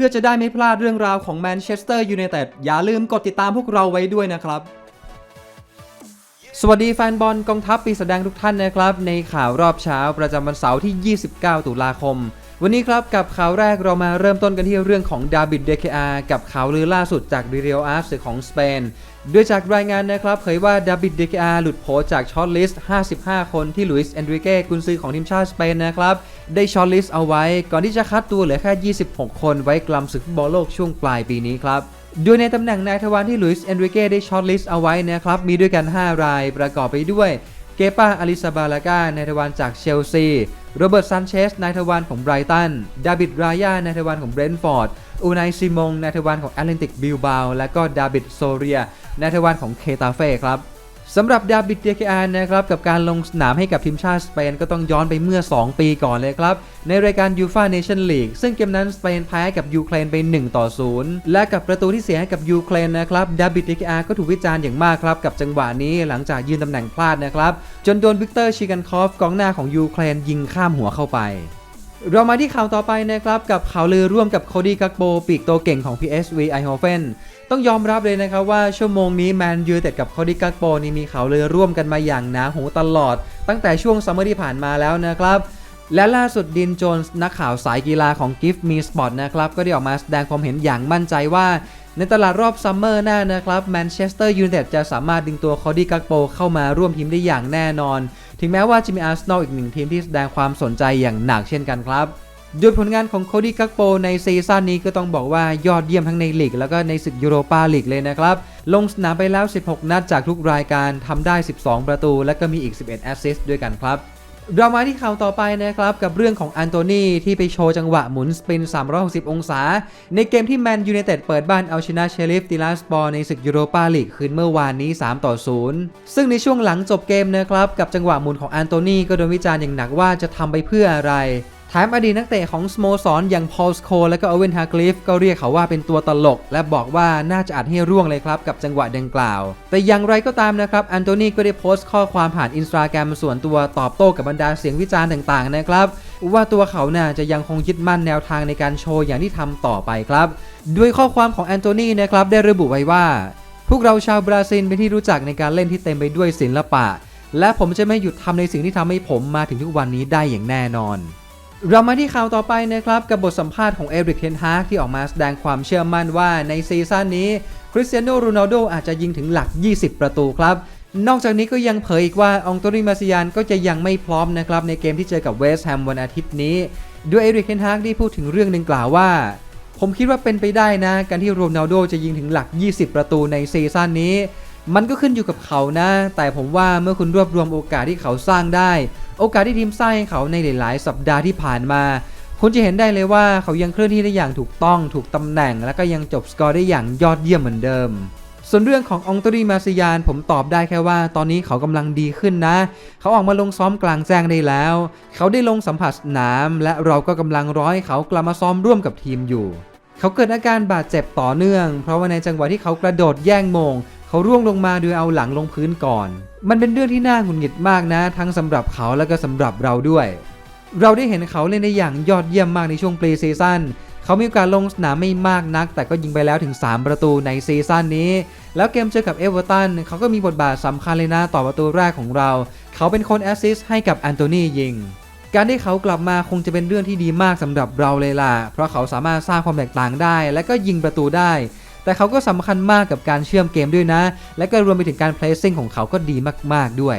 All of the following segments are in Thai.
พื่อจะได้ไม่พลาดเรื่องราวของแมนเชสเตอร์ยูไนเต็ดอย่าลืมกดติดตามพวกเราไว้ด้วยนะครับ สวัสดีแฟนบอลกองทัพปีแสดงทุกท่านนะครับ ในข่าวรอบเช้าประจำวันเสาร์ที่ 29 ตุลาคม วันนี้ครับกับข่าวแรกเรามาเริ่มต้นกันที่เรื่องของดาบิดเดคอากับข่าวลือล่าสุดจากดิเรียลอาร์สของสเปนด้วยจากรายงานนะครับเผยว่าดาบิดเดคอาหลุดโผจากช็อตลิสต์ 55 คนที่ลุยส์เอนริเก้กุนซือของทีมชาติสเปนนะครับ ได้ช็อตลิสต์เอาไว้ ก่อนที่จะคัดตัวเหลือแค่ 26 คนไว้กลำศึกฟุตบอลโลกช่วงปลายปีนี้ครับโดยในตำแหน่งนายทวารที่ลุยส์เอนริเก้ได้ช็อตลิสต์เอาไว้นะครับมีด้วยกัน 5 รายประกอบไปด้วยเกปาอาริซาบาลากานายทวารจากเชลซี โรเบิร์ตซันเชสนายทวารของไบรตัน ดาบิดรายานายทวารของเบรนท์ฟอร์ด อูนายซิมงนายทวารของแอตเลนติกบิลบาและก็ดาบิดโซเรียนายทวารของเคตาเฟ่ครับ สำหรับดาบิดเดียกอานะครับกับการลงสนามให้กับทีมชาติสเปนก็ต้องย้อนไปเมื่อ 2 ปีก่อนเลยครับ ในรายการยูฟาเนชั่นลีกซึ่งเกมนั้นสเปนแพ้กับยูเครนไป 1 ต่อ 0 และกับประตูที่เสียให้กับยูเครนนะครับดาบิดเดียกอาก็ถูกวิจารณ์อย่างมากครับ กับจังหวะนี้หลังจากยืนตำแหน่งพลาดนะครับ จนโดนวิกเตอร์ชิกันคอฟกองหน้าของยูเครนยิงข้ามหัวเข้าไป เรามาที่ข่าวต่อไปนะครับกับข่าวลือร่วมกับโคดี้กักโบปีกโตเก่งของ PSV e i h o f e n ต้องยอมรับเลยนะครับว่าชั่วโมงนี้แมนยูเต็ดกับโคดี้กักโบนี่มีข่าวลือร่วมกันมาอย่างหนาหูตลอด ตั้งแต่ช่วงซัมเมอร์ที่ผ่านมาแล้วนะครับและล่าสุดดินโจนส์นักข่าวสายกีฬาของ Give Me Sport นะครับก็ได้ออกมาแสดงความเห็นอย่างมั่นใจว่า ในตลาดรอบซัมเมอร์หน้านะครับแมนเชสเตอร์ยูไนเต็ดจะสามารถดึงตัวคอดี้กักโปเข้ามาร่วมทีมได้อย่างแน่นอน ถึงแม้ว่าจะมีอาร์เซนอลอีกหนึ่งทีมที่แสดงความสนใจอย่างหนักเช่นกันครับโดยผลงานของโคดี้กักโปในซีซั่นนี้ก็ต้องบอกว่ายอดเยี่ยมทั้งในลีกแล้วก็ในศึกยูโรปาลีกเลยนะครับ ลงสนามไปแล้ว 16 นัดจากทุกรายการทำได้ 12 ประตู และก็มีอีก 11 แอสซิสต์ด้วยกันครับ เรามาที่ข่าวต่อไปนะครับ กับเรื่องของอันโตนีที่ไปโชว์จังหวะหมุนสปิน 360 องศา ในเกมที่แมนยูไนเต็ดเปิดบ้านเอาชนะเชลิฟติลาสปอร์ในศึกยูโรปาลีกคืนเมื่อวานนี้ 3 ต่อ 0 ซึ่งในช่วงหลังจบเกมนะครับ กับจังหวะหมุนของอันโตนีก็โดนวิจารณ์อย่างหนักว่าจะทำไปเพื่ออะไร แถมอดีตนักเตะของสโมสรออย่างพอลสโคและก็อเวนฮากลิฟก็เรียกเขาว่าเป็นตัวตลก และบอกว่าน่าจะอัดให้ร่วงเลยครับกับจังหวะดังกล่าว แต่อย่างไรก็ตามนะครับอันโตนีก็ได้โพสต์ข้อความผ่านอินสตาแกรมส่วนตัวตอบโต้กับบรรดาเสียงวิจารณ์ต่างๆนะครับ ว่าตัวเขาน่าจะยังคงยึดมั่นแนวทางในการโชว์อย่างที่ทำต่อไปครับ ด้วยข้อความของแอนโทนีนะครับได้ระบุไว้ว่า พวกเราชาวบราซิลเป็นที่รู้จักในการเล่นที่เต็มไปด้วยศิลปะ และผมจะไม่หยุดทำในสิ่งที่ทำให้ผมมาถึงทุกวันนี้ได้อย่างแน่นอน เรามาที่ข่าวต่อไปนะครับกับบทสัมภาษณ์ของเอริกเทนฮากที่ออกมาแสดงความเชื่อมั่นว่าในซีซั่นนี้คริสเตียโนโรนัลโดอาจจะยิงถึงหลัก 20 ประตูครับ นอกจากนี้ก็ยังเผยอีกว่าองโตนีมาซิยานก็จะยังไม่พร้อมนะครับในเกมที่เจอกับเวสต์แฮมวันอาทิตย์นี้ ด้วยเอริกเทนฮากได้พูดถึงเรื่องหนึ่งกล่าวว่า ผมคิดว่าเป็นไปได้นะ การที่โรนัลโดจะยิงถึงหลัก 20 ประตูในซีซั่นนี้ มันก็ขึ้นอยู่กับเขานะ แต่ผมว่าเมื่อคุณรวบรวมโอกาสที่เขาสร้างได้ โอกาสที่ทีมสร้างให้เขาในหลาย ๆ สัปดาห์ที่ผ่านมา คุณจะเห็นได้เลยว่าเขายังเคลื่อนที่ได้อย่างถูกต้องถูกตำแหน่ง และก็ยังจบสกอร์ได้อย่างยอดเยี่ยมเหมือนเดิมส่วนเรื่องขององตรีมาซิยานผมตอบได้แค่ว่าตอนนี้เขากำลังดีขึ้นนะ เขาออกมาลงซ้อมกลางแจ้งได้แล้ว เขาได้ลงสัมผัสสนาม และเราก็กำลังร้อให้เขากลับมาซ้อมร่วมกับทีมอยู่ เขาเกิดอาการบาดเจ็บต่อเนื่อง เพราะว่าในจังหวะที่เขากระโดดแย่งมง เขาร่วงลงมาโดยเอาหลังลงพื้นก่อน มันเป็นเรื่องที่น่าหงุดหงิดมากนะ ทั้งสำหรับเขาและก็สำหรับเราด้วย เราได้เห็นเขาเล่นได้อย่างยอดเยี่ยมมากในช่วงปรีซีซั่นเขามีโอกาสลงสนามไม่มากนัก แต่ก็ยิงไปแล้วถึง 3 ประตูในซีซั่นนี้ แล้วเกมเจอกับเอเวอร์ตันเขาก็มีบทบาทสำคัญเลยนะต่อประตูแรกของเรา เขาเป็นคนแอสซิสต์ให้กับแอนโทนียิงการที่เขากลับมาคงจะเป็นเรื่องที่ดีมากสำหรับเราเลยล่ะ เพราะเขาสามารถสร้างความแตกต่างได้ และก็ยิงประตูได้ แต่เขาก็สำคัญมากกับการเชื่อมเกมด้วยนะ และก็รวมไปถึงการเพลสซิ่งของเขาก็ดีมาก ๆ ด้วย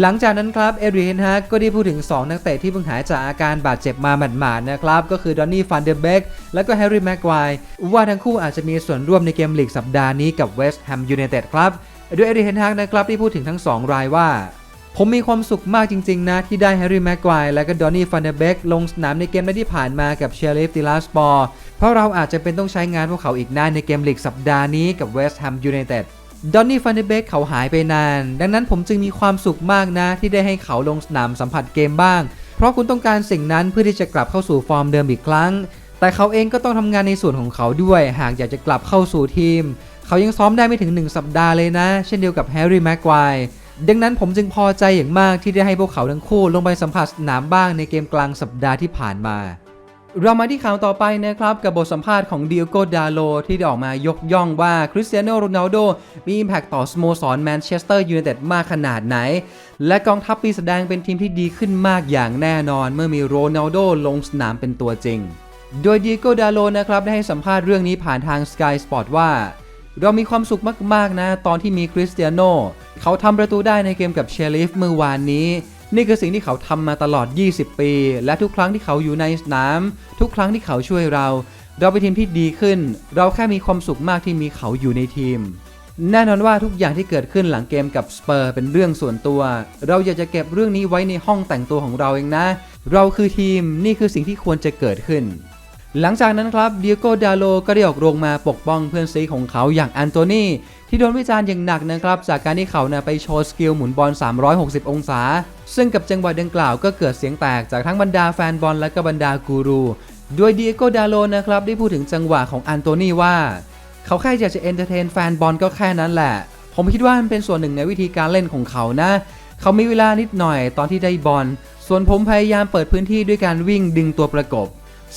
หลังจากนั้นครับเอเดรียนฮากก็ได้พูดถึง 2 นักเตะที่เพิ่งหายจากอาการบาดเจ็บมาหมาดๆนะครับ ก็คือดอนนี่ฟันเดอร์เบกและก็แฮร์รี่แม็กควายว่าทั้งคู่อาจจะมีส่วนร่วมในเกมลีกสัปดาห์นี้กับเวสต์แฮมยูไนเต็ดครับโดยเอเดรียนฮากนะครับที่พูดถึงทั้ง 2 รายว่าผมมีความสุขมากจริง ๆ นะ ที่ได้แฮร์รี่แม็กควายและก็ดอนนี่ฟันเดอร์เบกลงสนามในเกมนัดที่ผ่านมากับเชลเลฟติลาสปอร์ เพราะเราอาจจะเป็นต้องใช้งานพวกเขาอีกนานในเกมลีกสัปดาห์นี้กับเวสต์แฮมยูไนเต็ดดอนนี่ฟันเดเบกเขาหายไปนาน ดังนั้นผมจึงมีความสุขมากนะ ที่ได้ให้เขาลงสนามสัมผัสเกมบ้าง เพราะคุณต้องการสิ่งนั้นเพื่อที่จะกลับเข้าสู่ฟอร์มเดิมอีกครั้ง แต่เขาเองก็ต้องทำงานในส่วนของเขาด้วย หากอยากจะกลับเข้าสู่ทีม เขายังซ้อมได้ไม่ถึง 1 สัปดาห์เลยนะ เช่นเดียวกับแฮร์รี่แม็กควายดังนั้นผมจึงพอใจอย่างมากที่ได้ให้พวกเขาทั้งคู่ลงไปสัมผัสสนามบ้างในเกมกลางสัปดาห์ที่ผ่านมา เรามาที่ข่าวต่อไปนะครับ กับบทสัมภาษณ์ของดิโกดาโล ที่ได้ออกมายกย่องว่าคริสเตียโนโรนัลโดมีอิมแพคต่อสโมสรแมนเชสเตอร์ยูไนเต็ดมากขนาดไหน และกองทัพปีแสดงเป็นทีมที่ดีขึ้นมากอย่างแน่นอน เมื่อมีโรนัลโดลงสนามเป็นตัวจริง โดยดิโกดาโลนะครับได้ให้สัมภาษณ์เรื่องนี้ผ่านทาง Sky Sport ว่า เรามีความสุขมากๆนะ ตอนที่มีคริสเตียโนเขาทำประตูได้ในเกมกับเชลิฟเมื่อวานนี้ นี่คือสิ่งที่เขาทำมาตลอด 20 ปี และทุกครั้งที่เขาอยู่ในสนาม ทุกครั้งที่เขาช่วยเรา เราเป็นทีมที่ดีขึ้น เราแค่มีความสุขมากที่มีเขาอยู่ในทีม แน่นอนว่าทุกอย่างที่เกิดขึ้นหลังเกมกับสเปอร์เป็นเรื่องส่วนตัว เราอยากจะเก็บเรื่องนี้ไว้ในห้องแต่งตัวของเราเองนะ เราคือทีม นี่คือสิ่งที่ควรจะเกิดขึ้น หลังจากนั้นครับเดียโกดาโลก็ได้ออกโรงมาปกป้องเพื่อนซีของเขาอย่างอันโตนีที่โดนวิจารณ์อย่างหนักนะครับจากการที่เขานะไปโชว์สกิลหมุนบอล 360 องศา ซึ่งกับจังหวะดังกล่าวก็เกิดเสียงแตกจากทั้งบรรดาแฟนบอลและก็บรรดากูรู โดยเดียโกดาโลนะครับได้พูดถึงจังหวะของอันโตนีว่า เขาแค่อยากจะเอนเตอร์เทนแฟนบอลก็แค่นั้นแหละ ผมคิดว่ามันเป็นส่วนหนึ่งในวิธีการเล่นของเขานะ เขามีเวลานิดหน่อยตอนที่ได้บอล ส่วนผมพยายามเปิดพื้นที่ด้วยการวิ่งดึงตัวประกบ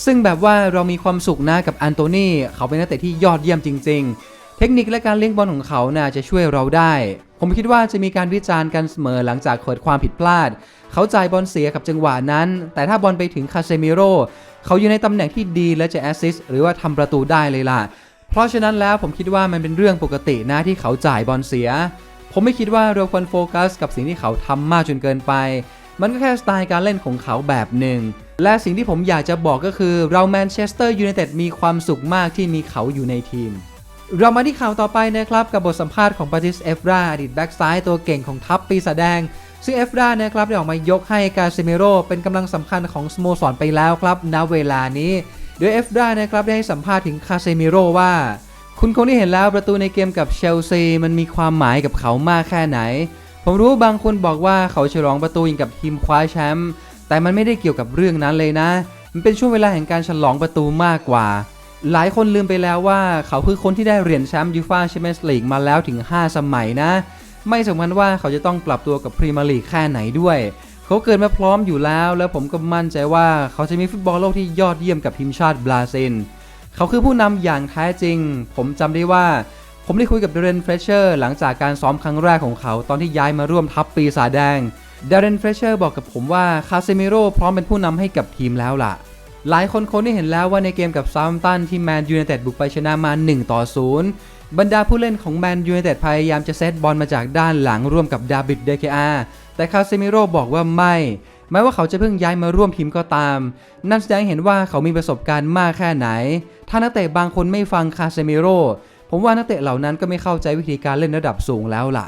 ซึ่งแบบว่าเรามีความสุขนะกับอันโตนีเขาเป็นนักเตะที่ยอดเยี่ยมจริง ๆ เทคนิคและการเลี้ยงบอลของเขาน่าจะช่วยเราได้ ผมคิดว่าจะมีการวิจารณ์กันเสมอหลังจากเกิดความผิดพลาด เขาจ่ายบอลเสียกับจังหวะนั้น แต่ถ้าบอลไปถึงคาเซมิโร่เขาอยู่ในตำแหน่งที่ดีและจะแอสซิสต์หรือว่าทำประตูได้เลยล่ะ เพราะฉะนั้นแล้วผมคิดว่ามันเป็นเรื่องปกตินะที่เขาจ่ายบอลเสีย ผมไม่คิดว่าเราควรโฟกัสกับสิ่งที่เขาทำมากจนเกินไป มันก็แค่สไตล์การเล่นของเขาแบบหนึ่ง และสิ่งที่ผมอยากจะบอกก็คือ เราแมนเชสเตอร์ยูไนเต็ดมีความสุขมากที่มีเขาอยู่ในทีม เรามาที่ข่าวต่อไปนะครับ กับบทสัมภาษณ์ของปาติสเอฟราอดีตแบ็กซ้ายตัวเก่งของทัพปีศาจแดง ซึ่งเอฟรานะครับได้ออกมายกให้กาเซเมโรเป็นกำลังสำคัญของสโมสรไปแล้วครับณเวลานี้โดยเอฟรานะครับได้ให้สัมภาษณ์ถึงคาเซมิโรว่า คุณคงได้เห็นแล้วประตูในเกมกับเชลซีมันมีความหมายกับเขามากแค่ไหน ผมรู้บางคนบอกว่าเขาฉลองประตูยิงกับทีมคว้าแชมป์ แต่มันไม่ได้เกี่ยวกับเรื่องนั้นเลยนะ มันเป็นช่วงเวลาแห่งการฉลองประตูมากกว่า หลายคนลืมไปแล้วว่าเขาคือคนที่ได้เหรียญแชมป์ยูฟ่าแชมเปี้ยนส์ลีกมาแล้วถึง 5 สมัยนะ ไม่สำคัญว่าเขาจะต้องปรับตัวกับพรีเมียร์ลีกแค่ไหนด้วย เขาเกิดมาพร้อมอยู่แล้ว แล้วผมก็มั่นใจว่าเขาจะมีฟุตบอลโลกที่ยอดเยี่ยมกับทีมชาติบราซิล เขาคือผู้นำอย่างแท้จริง ผมจำได้ว่าผมได้คุยกับเดรนเฟรเชอร์หลังจากการซ้อมครั้งแรกของเขาตอนที่ย้ายมาร่วมทัพปีศาจแดง เดเรนเฟรเชอร์บอกกับผมว่าคาเซมิโร่พร้อมเป็นผู้นำให้กับทีมแล้วล่ะ หลายคนคงได้เห็นแล้วว่าในเกมกับซา u มตันที่แมนยูไนเต็ดบุกไปชนะมา 1 ต่อ 0 บรรดาผู้เล่นของแมนยูไนเต็ดพยายามจะเซตบอลมาจากด้านหลังร่วมกับดาบิดเดเคอาแต่คาเซมิโร่บอกว่าไม่แม้ว่าเขาจะเพิ่งย้ายมาร่วมทีมก็ตาม นั่นแสดงเห็นว่าเขามีประสบการณ์มากแค่ไหน ถ้านักเตะบางคนไม่ฟังคาเซมิโร่ผมว่านักเตะเหล่านั้นก็ไม่เข้าใจวิธีการเล่นระดับสูงแล้วล่ะ